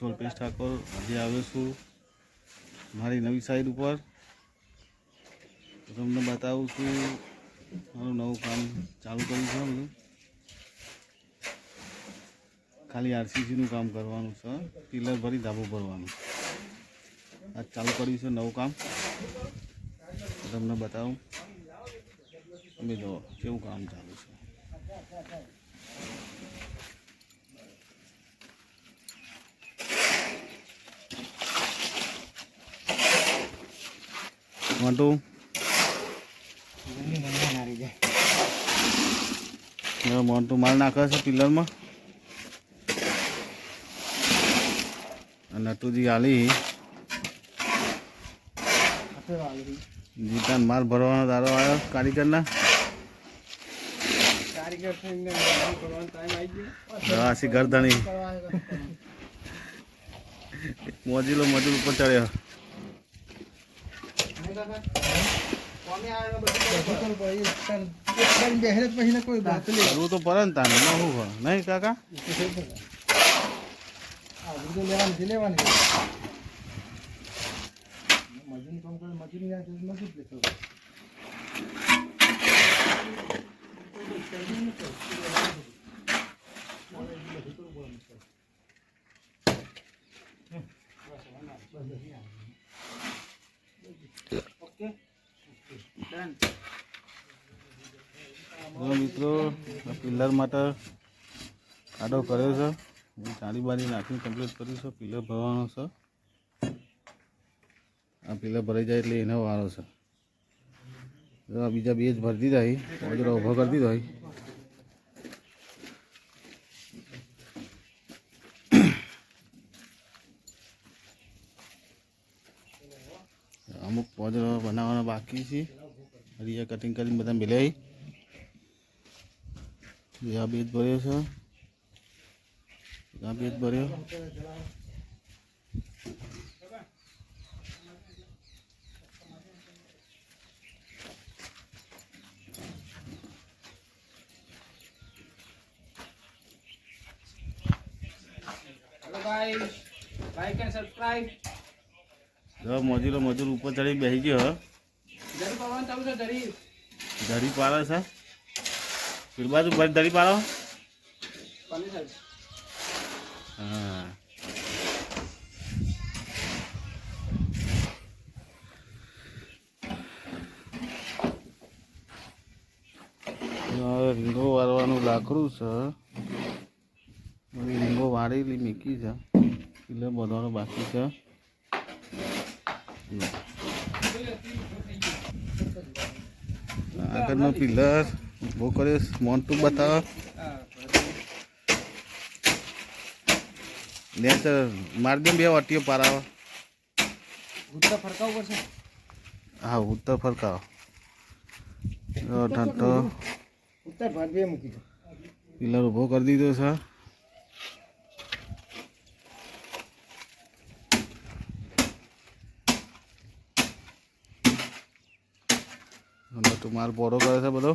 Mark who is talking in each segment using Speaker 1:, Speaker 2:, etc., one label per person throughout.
Speaker 1: હાય પેશ ઠાકોર, આજે આવ્યો છું મારી નવી સાઈડ ઉપર. તમને બતાવું છું, મારું નવું કામ ચાલુ કર્યું છે બધું ખાલી આરસીસીનું કામ કરવાનું છે પિલર ભરી ધાબો ભરવાનું. આજ ચાલુ કર્યું છે નવું કામ. તમને બતાવું. તમે જુઓ, કેવું કામ ચાલુ છે. મોટું મોટું માલ નાખે છે પિલરમાં અને નટુજી આલી જીતાન માલ ભરવાનો દારો આવ્યો કારીગરના ગરદણી મોજીલો મજૂર ઉપર ચડ્યો કરવું તો પડે ને તાને એમાં શું હોય નહીં કાકા જો મિત્રો પિલર માટે આડો કર્યો છે. ચાળી બાળી નાખીને કમ્પ્લીટ કર્યું છે પિલર ભરવાનો છે. આ પિલર ભરાઈ જાય એટલે એનો વારો છે. આ બીજા બે જ ભરી દીધા ઓજરો ઊભો કરી દીધો અમુક પોજરો બનાવવાનો બાકી છે. હરિયા કટિંગ કરીને બધા મિલાવી આ બેજ ભર્યો છે. આ બેજ ભર્યો. મજૂરો મજૂર ઉપર ચડી બેસી ગયો
Speaker 2: જરી પવન
Speaker 1: પાડે છે? પેલી બાજુ દરી પાડો. હા. રીંગો વાળવાનું લાકડું છે. રીંગો વાળેલી મીકી છે. એટલે બધવાનું બાકી છે. આગળનો પિલર. ઊભો કર્યો મોન્ટું બતાવો. લે તો મારી દે બે વાટીઓ પારાવો.
Speaker 2: ફરકાવું પડશે.
Speaker 1: હા ઉત્તર ફરકાવો. ઠંડો
Speaker 2: ઉત્તર બે મૂકી દો.
Speaker 1: પિલર ઊભો કરી દીધો છે. અને તું માલ પોરો કરે છે બધો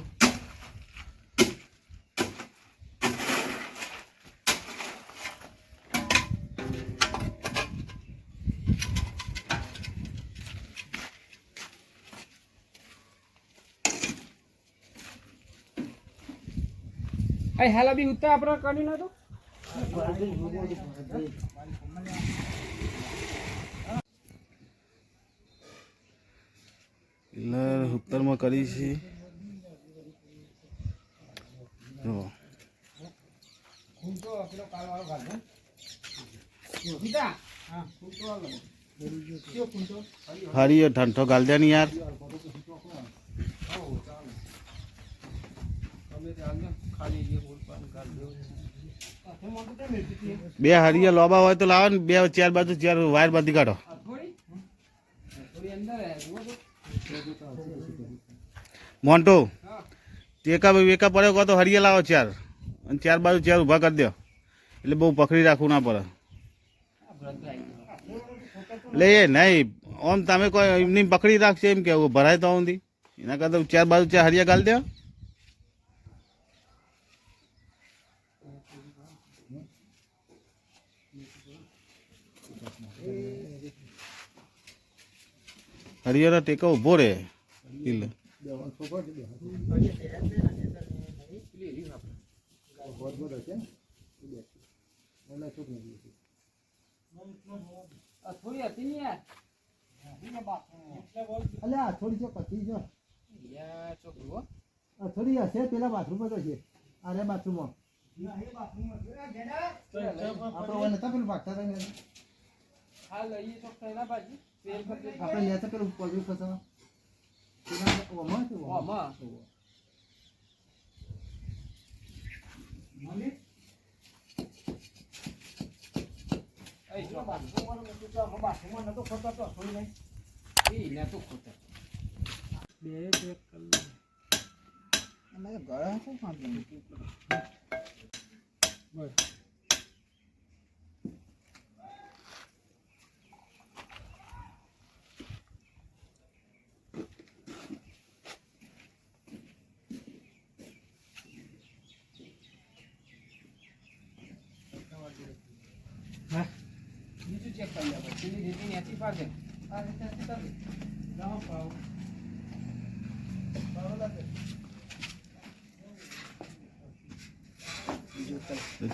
Speaker 2: અહીં હાલા બી ઉત્તર આપણે કરી નતો
Speaker 1: કરી છે ઠંડો ગાલ દે યાર? બે હરિયા લોબા હોય તો લાવો ને, બે ચાર બાજુ ચાર વાયર બાંધી કાઢો
Speaker 2: અંદર.
Speaker 1: મોન્ટો.
Speaker 2: હા.
Speaker 1: ટેકા વેકા પડ્યો કહો તો હરિયા લાવો ચાર. અને ચાર બાજુ ચાર ઊભા કરી દો એટલે બહુ પકડી રાખવું ના પડે.
Speaker 2: આ ભરત આવી ગયો.
Speaker 1: એટલે એ નહીં આમ તમે કોઈ એમની પકડી રાખશે એમ કેવું ભરાય તો ઊંધી એના કરતાં ચાર બાજુ ચાર હરિયા ગાલી દો હરિયાળા ટેકો ઊભો રહે. પિલ્લર
Speaker 3: થોડી હતી ને યાર
Speaker 2: થોડી જો પતી જો થોડી હશે પેલા બાથરૂમ જ છે અરે બાથરૂમમાં આપણે ભાગતા હતા
Speaker 3: હા લઈએ
Speaker 2: આપણે લેતા પેલું પગલું ફસાવા પેલા ઓમાં છે ઓમાં.
Speaker 3: ઓમાં. એ છોકરા ઈ ને તું ખોટા બે ચેક કર લે
Speaker 2: ગળા શું ખાતું
Speaker 3: બસ હા બીજું ચેક કરી લે પછી પેલી રીતિ ન્યાથી પાસે આ રીતે કરી. જાઓ પાવ. પાવ લાગે.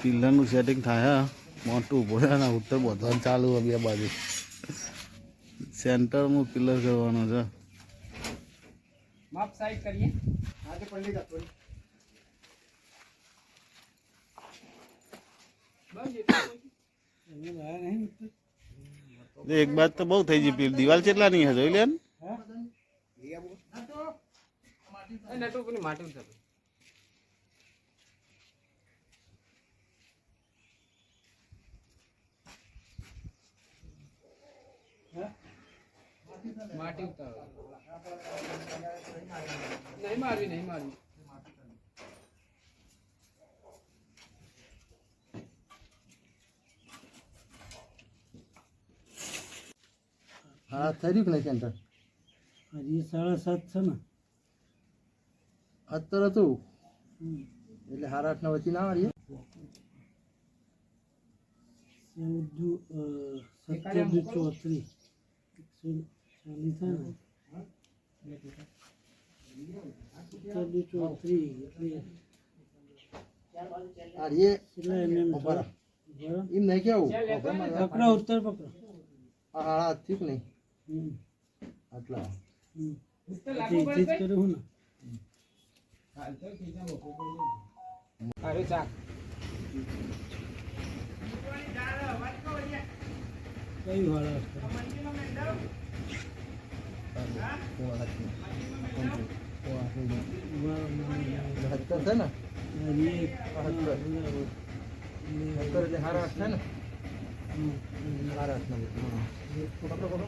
Speaker 1: પિલ્લરનું સેટિંગ થાય મોટું ને ઉત્તર બધાને ચાલુ હોય બે બાજુ. સેન્ટરમાં પિલ્લર કરવાનો છે.
Speaker 3: માપ સાઈડ કરીએ.
Speaker 2: આજે પલ્લી જા થોડી.
Speaker 3: બસ એટલું
Speaker 1: એક બાદ તો બહુ થઈ ગઈ દિવાલ કેટલા ની જોઈ લે
Speaker 3: માટી ઉતારો. નહીં મારવી નહીં મારવી
Speaker 2: હા થઈ રહ્યું કે નહીં સેન્ટર
Speaker 4: હજી સાડા સાત છે ને.
Speaker 2: અત્તર હતું? એટલે સાડા આઠ ના વચ્ચે ના વાળીએ
Speaker 4: ચૌદ દુ સત્તર દુ ચોત્રીસ. એકસો ચાલીસ ને. સત્તર ચોત્રીસ એટલે એમ
Speaker 2: નહીં કેવું
Speaker 4: પકડો ઉત્તર પકડો.
Speaker 2: હા હાડા થયું નહીં. આટલા.
Speaker 4: હું ને?
Speaker 3: ચાક.
Speaker 4: કઈ વાળા
Speaker 2: સત્તર છે ને સત્તર એટલે સાડા આઠ છે ને? સાડા આઠ ના પકડો પકડો આમ લે. સાડા સાત સાડા સાત કરો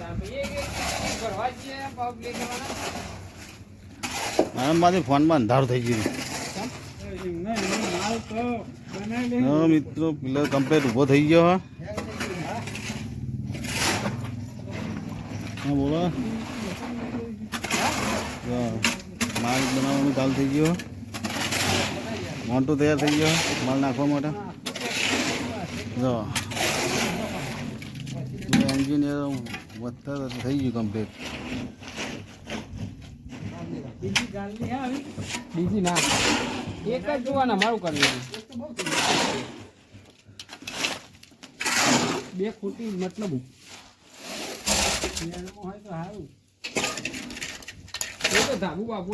Speaker 1: મારી ફોનમાં અંધારું થઈ ગયું. મિત્રો, પિલર કમ્પ્લેટ ઊભો થઈ ગયો, હા. બોલો. માલ બનાવવાનું ચાલુ થઈ ગયો મોટો તૈયાર થઈ ગયો માલ નાખવા માટે. જો. એન્જિનિયર વધતા થઈ ગયું કમ્પ્લીટ
Speaker 4: બીજી
Speaker 3: બીજી ના. એક જ જોવાના મારું કરવું બે ખોટી મતલબ
Speaker 4: હોય તો સારું
Speaker 3: એ તો ધાબુ બાબુ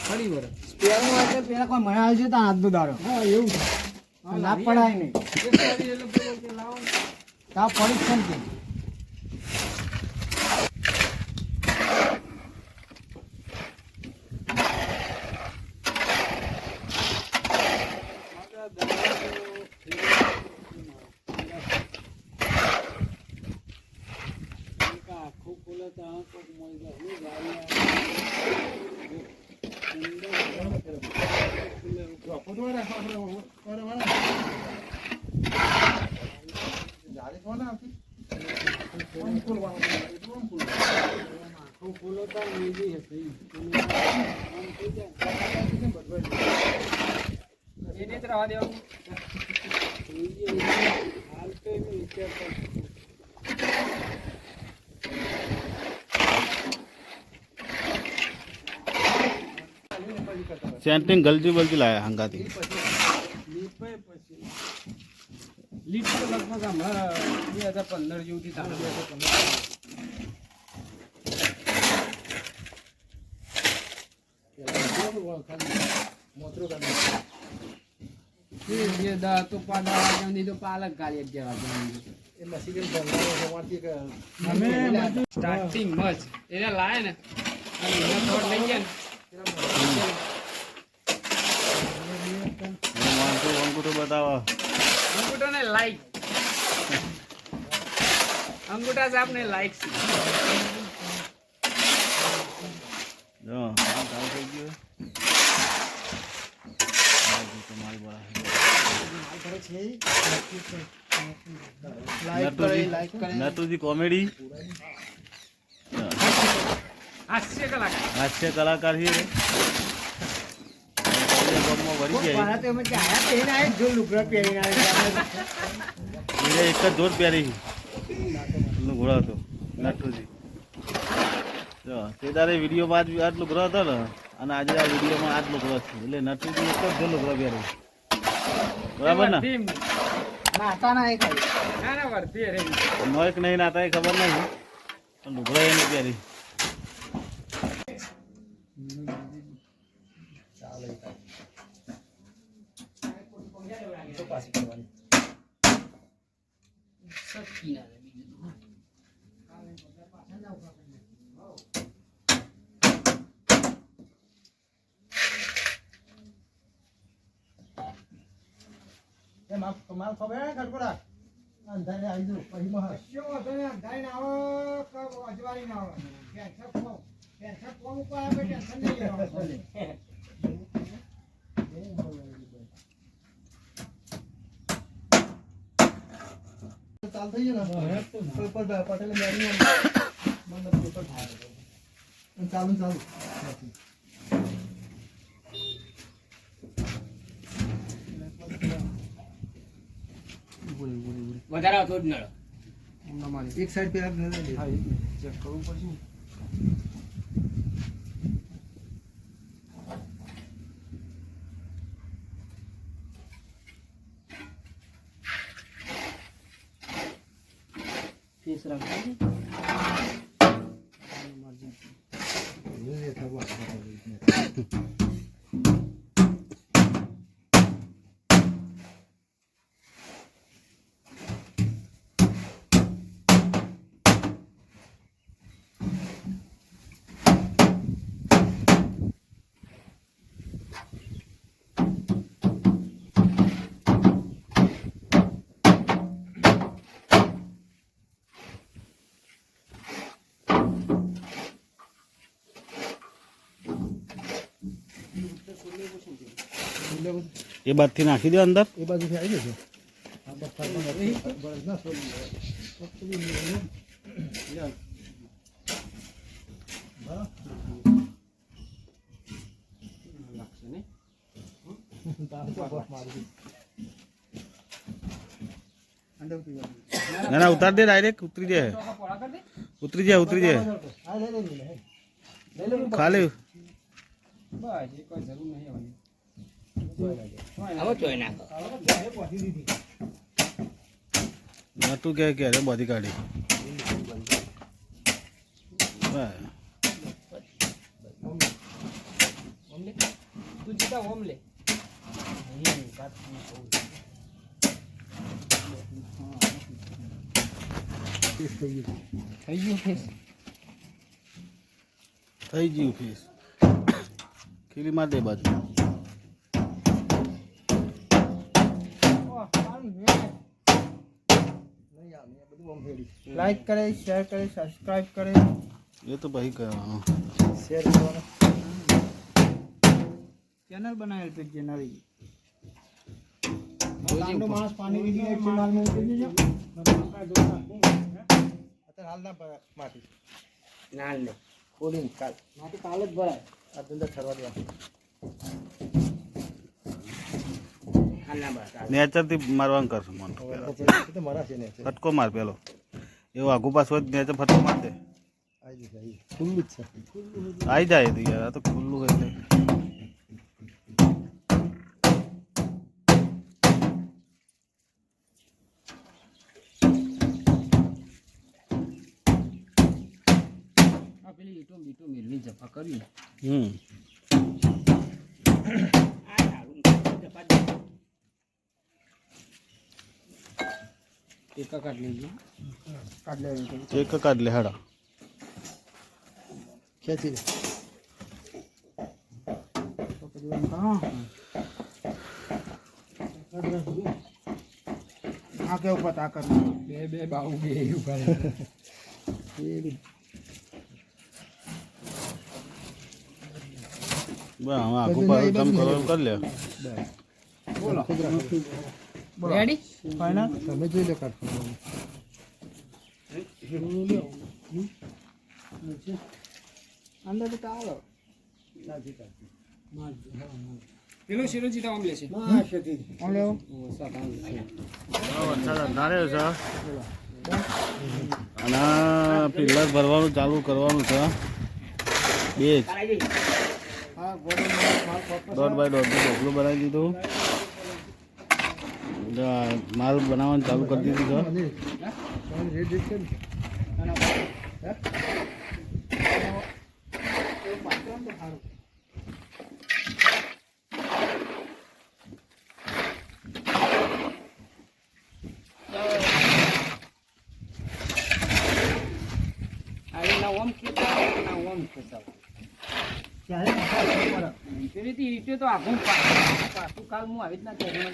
Speaker 3: ફરી વરસ
Speaker 2: પેલું કોઈ મને આવશે તો દાડો.
Speaker 4: હા એવું છે.
Speaker 2: ના પડાય નહીં.
Speaker 3: એક ફરી એટલે પેલો કે લાવો ને.
Speaker 2: તા પડી જ છે ને તે.
Speaker 4: આપણા દાદા
Speaker 2: ફોટો રાખો આપણે ફોટો વાળા જાળી કોને આપી આમ ખોલવાનું એટલું આમ ખોલવાનું
Speaker 4: આખું ફૂલો તો ઈજી હશે ઈ. આમ થઈ જાય.
Speaker 3: એને જ રવા દેવાનું
Speaker 4: ઈજી ઈજી. હાલ તો એનો વિચાર કરશું.
Speaker 1: સેન્ટિંગ ગલજી બલજી લાયા હંગાથી
Speaker 4: લીપે પછી
Speaker 3: લીપ તો લગભગ હમણાં બે હજાર પંદર જેવુંથી ચાલુ
Speaker 2: મોતરો કાઢી
Speaker 3: જે દા તો પાડા વાગ્યાની તો પાલક ગાલી અગિયાર વાગ્યાની
Speaker 2: એ નસીબે લાયા હોવાથી કે
Speaker 4: અમે બધું
Speaker 3: સ્ટાર્ટિંગ મચ એને લાય ને. અને એના થોડ લઈ ગયા ને.
Speaker 1: બતાવો
Speaker 3: અંગૂઠો ને લાઈક અંગૂઠા સાહેબ ને લાઈક
Speaker 1: જો કામ ચાલુ થઈ ગયું આ જો તો માલ બળા
Speaker 2: લાઈક કરે લાઈક કરે
Speaker 1: નટુજી કોમેડી
Speaker 3: હાસ્ય કલાકાર
Speaker 1: હાસ્ય કલાકાર છે રે ગામમાં વળી ગયા એને એક જ જોર પહેરી. ઘોડો હતો. નાટુજી. જો તે તારે વિડીયોમાં આજ આટલું ગ્રહ હતો ને અને આજે આ વિડીયોમાં આટલું ગ્રહ છે. એટલે નટુજી એક જ જોર ગ્રહ પહેરી. બરાબર ને.
Speaker 2: નાતા
Speaker 1: નહીં નાતા એ ખબર નહીં. પણ લુગડો એને પહેરી.
Speaker 2: પાછી કરવાની.
Speaker 3: સચી ના બીજું તો.
Speaker 2: એ માલ માલ ખબર હે ખડકોડા અંધારે આવી જવું પછી માં ચાલ થઈ ગયું ને પણ પટેલ મેરી મંડપ પેપર ચાલુ ચાલુ
Speaker 3: વધારે આવતો જ નળ
Speaker 2: એક સાઈડ પેલા
Speaker 3: ચેક કરવું પડશે
Speaker 1: એ બાદથી નાખી દો અંદર
Speaker 2: એ બાજુથી આવી જશે આ બફારમાં બરસ ના છોડી
Speaker 3: લાગશે ને
Speaker 1: ના ના ઉતાર દે ડાયરેક્ટ ઉતરી જાય
Speaker 3: ચોખા પોળા કરી દે
Speaker 1: ઉતરી જાય ઉતરી જાય
Speaker 2: હા લઈ લે લઈ લે
Speaker 1: ખાલી
Speaker 3: બસ એ કોઈ જરૂર નહીં આવવાની
Speaker 1: નટુ કે કે રે બધી કાઢી.
Speaker 3: તું જીતા ઓમલે થઈ ગયું ફેસ
Speaker 1: થઈ ગયું ફીસ ખીલી માર દે બાજુ.
Speaker 2: લાઈક કરે શેર કરે સબસ્ક્રાઇબ કરે
Speaker 1: એ તો ભાઈ કરવાનું
Speaker 2: શેર કરવાનો ચેનલ બનાવેલ છે જે નવી
Speaker 4: ગામનો માણસ પાણી વીજી જાય છે માલમાં ઉતરી જજો. અત્યારે હાલ ના ભરાય માટી
Speaker 3: ના લે
Speaker 4: ખોલીને કાલ
Speaker 3: માટી કાલ જ ભરાય
Speaker 4: આ ધંધા ઠરવા દેવા
Speaker 3: હાલ ના ભરાય
Speaker 1: નેચરથી મારવાનું કરશું મન ફટકો માર પેલો. એવો આગુ પાછું હોય નેચર ફટકો માર દે
Speaker 4: ખુલ્લું જ છે
Speaker 1: આવી જાય તો યાર આ તો ખુલ્લું હોય
Speaker 3: પેલી ઈટો બીટો મેળવી જફા કરી.
Speaker 1: હમ.
Speaker 3: ટેકા કાઢ લેજો કાઢ લેજો
Speaker 1: એક કાઢ લે હેડા
Speaker 4: ખેંચી લે આ કે ઉપર તાકાત
Speaker 3: બે બે બાઉ બે ઉપર
Speaker 1: પાછું કરો એમ કરી લે
Speaker 3: બોલો. રેડી
Speaker 4: ફાઈનલ તમે જોઈ લો કાઢ
Speaker 3: અંદર તો ચાલો પેલો શિરોજી તો આમ લેશે
Speaker 4: આમ લેવો
Speaker 1: વરસાદ અંધાર્યો છે અને પિલ્લર ભરવાનું ચાલુ કરવાનું છે. બે દોઢ બાય દોઢનું ઢોકલું બનાવી દીધું. માલ બનાવવાનું ચાલુ કરી દીધું છે.
Speaker 4: ત્યારે
Speaker 3: તો ઈટો તો આઘું પા- પાછું કાલ હું આવી જ ના કહેવા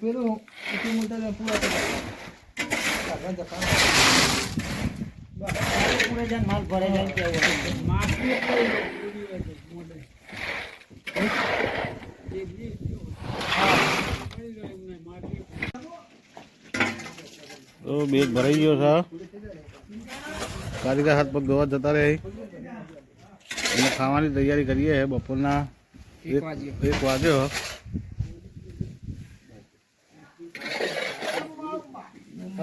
Speaker 4: પેલું એટલું મોટા પૂરા પૂરે માલ જાય
Speaker 1: તો બેગ ભરાઈ ગયો છે કારીગર હાથ પગ ધોવા જતા રહે. અને ખાવાની તૈયારી કરીએ બપોરના.
Speaker 3: એક વાગ્યે.
Speaker 1: એક વાગ્યો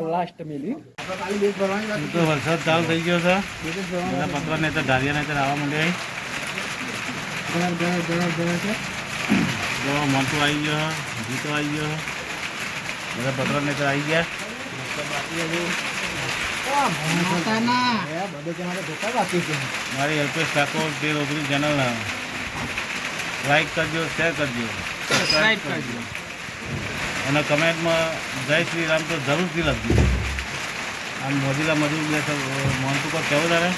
Speaker 4: લાસ્ટ મિલી.
Speaker 1: તો વરસાદ ચાલુ થઈ ગયો છે. બધા તો ને ઢારિયા ને આવવા માંડ્યા
Speaker 4: છે.
Speaker 1: મોટું આવી ગયો જીતો આવી ગયો. બધા પતરા ને આવી ગયા. મારી અલ્પેશ ઠાકોર તેર ઓગણીસ ચેનલ લાઈક કરજો શેર કરજો.
Speaker 3: સબસ્ક્રાઈબ કરજો.
Speaker 1: અને કમેન્ટમાં જય શ્રી રામ તો જરૂરથી લખજો. આમ મોદીલા મજૂર બે મોહનતું પર કેવું તારે?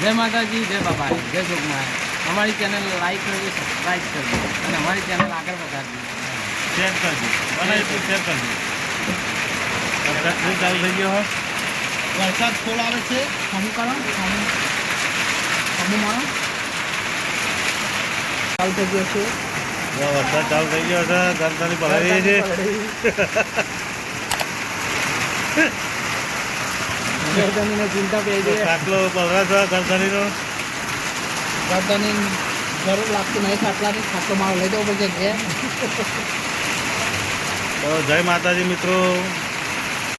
Speaker 3: જય માતાજી જય બાબા જય સુખમાં અમારી ચેનલ લાઈક કરજો સબસ્ક્રાઈબ કરજો અને અમારી ચેનલ આગળ વધારજો.
Speaker 1: શેર કરજો. બને એટલું શેર કરજો. વરસાદ ચાલુ થઈ ગયો હોય
Speaker 4: વરસાદ ફૂલ આવે છે. અમુક કરો અમુક મારો. ચાલુ થઈ ગયો છે.
Speaker 1: વરસાદ ચાલુ થઈ ગયો છે. ગરદાની પલાવી છે.
Speaker 4: ગરદનીને ચિંતા પડી ગઈ
Speaker 1: પલરા છે ગરદાનીનો.
Speaker 4: ગરદની જરૂર લાગતું નહીં ખાટલાની. ખાટલો મારો લઈ જવો પડશે
Speaker 1: જય માતાજી મિત્રો.